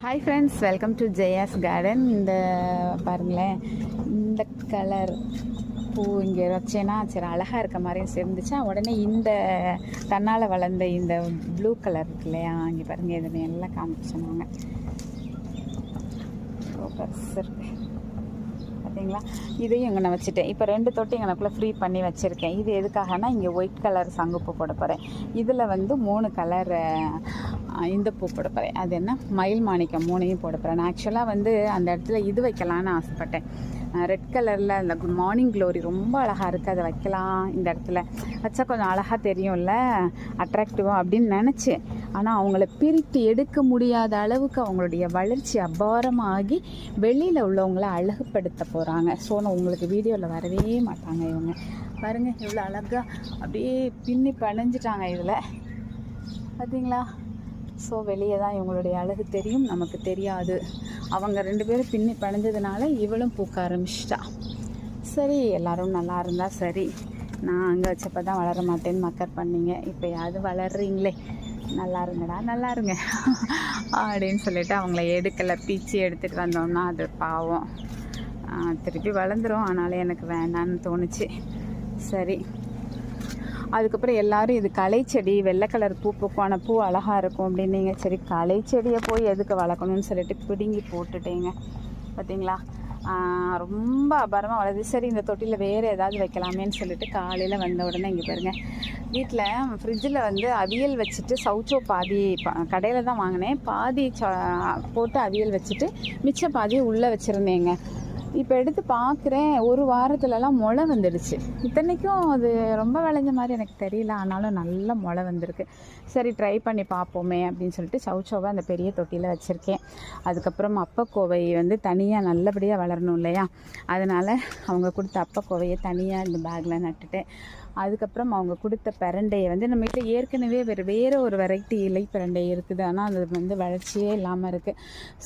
Hi friends welcome to Jaya's garden இந்த பாருங்களேன் இந்த கலர் பூ இங்கே வச்சேன்னா சரி அழகாக இருக்க மாதிரியும் சேர்ந்துச்சா? உடனே இந்த தன்னால் வளர்ந்த இந்த ப்ளூ கலர் இருக்கு இல்லையா? இங்கே பாருங்கள் இதில் எல்லாம் காமிச்சோன்னாங்க இருக்கு பார்த்தீங்களா இதையும் இங்கே நான் வச்சுட்டேன். இப்போ ரெண்டு தொட்டி எனக்குள்ளே ஃப்ரீ பண்ணி வச்சுருக்கேன். இது எதுக்காகனா இங்கே ஒயிட் கலர் சங்குப்பு போட போகிறேன் இதில் வந்து மூணு கலர் இந்த பூ போட போகிறேன் அது என்ன? மயில் மாணிக்கம் மூணையும் போட போகிறேன் நான் ஆக்சுவலாக வந்து அந்த இடத்துல இது வைக்கலான்னு ஆசைப்பட்டேன். ரெட் கலரில் அந்த மார்னிங் க்ளோரி ரொம்ப அழகாக இருக்குது அதை வைக்கலாம் இந்த இடத்துல. வச்சா கொஞ்சம் அழகாக தெரியும்ல? அட்ராக்டிவாக அப்படின்னு நினச்சேன் ஆனால் அவங்கள பிரித்து எடுக்க முடியாத அளவுக்கு அவங்களுடைய வளர்ச்சி அபாரமாகி வெளியில் உள்ளவங்கள அழகுப்படுத்த போகிறாங்க ஸோ நான் உங்களுக்கு வீடியோவில் வரவே மாட்டாங்க இவங்க. பாருங்கள் இவ்வளோ அழகாக அப்படியே பின்னி பணிஞ்சிட்டாங்க இதில். பார்த்தீங்களா ஸோ வெளியே தான் இவங்களுடைய அழகு தெரியும் நமக்கு தெரியாது. அவங்க ரெண்டு பேரும் பின்னி பிணைஞ்சதுனால இவளும் பூக்க ஆரம்பிச்சிட்டா. சரி எல்லாரும் நல்லா இருந்தால் சரி. நான் அங்கே வச்சப்போ தான் வளர மாட்டேன்னு மக்கர் பண்ணீங்க. இப்போ யாவது வளர்றீங்களே. நல்லா இருங்கடா நல்லா இருங்க. அப்படின்னு சொல்லிட்டு அவங்கள எடுக்கலை பீச்சி எடுத்துகிட்டு வந்தோம்னா அது பாவம். திருப்பி வளர்ந்துரும். ஆனாலும் எனக்கு வேண்டான்னு தோணுச்சு. சரி அதுக்கப்புறம் எல்லாரும் இது களைச்செடி வெள்ளை கலர் பூ பூக்கான பூ அழகாக இருக்கும் அப்படின்னீங்க. சரி களைச்செடியை போய் எதுக்கு வளர்க்கணும்னு சொல்லிட்டு பிடுங்கி போட்டுட்டேங்க. பார்த்தீங்களா ரொம்ப அபாரமாக வளருது. சரி இந்த தொட்டியில் வேறு ஏதாவது வைக்கலாமேன்னு சொல்லிட்டு காலையில் வந்த உடனே இங்கே பாருங்கள் வீட்டில் ஃப்ரிட்ஜில் வந்து அவியல் வச்சுட்டு சவுச்சோ பாதி கடையில் தான் வாங்கினேன். பாதி ச போட்டு அவியல் வச்சுட்டு மிச்ச பாதி உள்ளே வச்சுருந்தேங்க. இப்போ எடுத்து பார்க்குறேன் ஒரு வாரத்துலலாம் முளை வந்துடுச்சு. இத்தனைக்கும் அது ரொம்ப விளைஞ்ச மாதிரி எனக்கு தெரியல ஆனாலும் நல்ல முளை வந்திருக்கு. சரி ட்ரை பண்ணி பார்ப்போமே அப்படின்னு சொல்லிட்டு சவுச்சோவை அந்த பெரிய தொட்டியில் வச்சுருக்கேன். அதுக்கப்புறம் அப்பக்கோவை வந்து தனியாக நல்லபடியாக வளரணும் இல்லையா? அதனால் அவங்க கொடுத்த அப்பக்கோவையை தனியாக இந்த பேக்கில் நட்டுட்டேன். அதுக்கப்புறம் அவங்க கொடுத்த பிரண்டையை வந்து நம்ம வீட்டில் ஏற்கனவே வேறு வேறு ஒரு வெரைட்டி இலை பிரண்டை இருக்குது. ஆனால் அது வந்து வளர்ச்சியே இல்லாமல் இருக்குது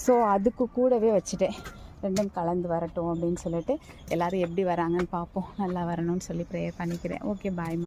ஸோ அதுக்கு கூடவே வச்சுட்டேன். ரெண்டும் கலந்து வரட்டும் அப்படின்னு சொல்லிட்டு எல்லாரும் எப்படி வராங்கன்னு பார்ப்போம். நல்லா வரணும்னு சொல்லி ப்ரேயர் பண்ணிக்கிறேன். Okay bye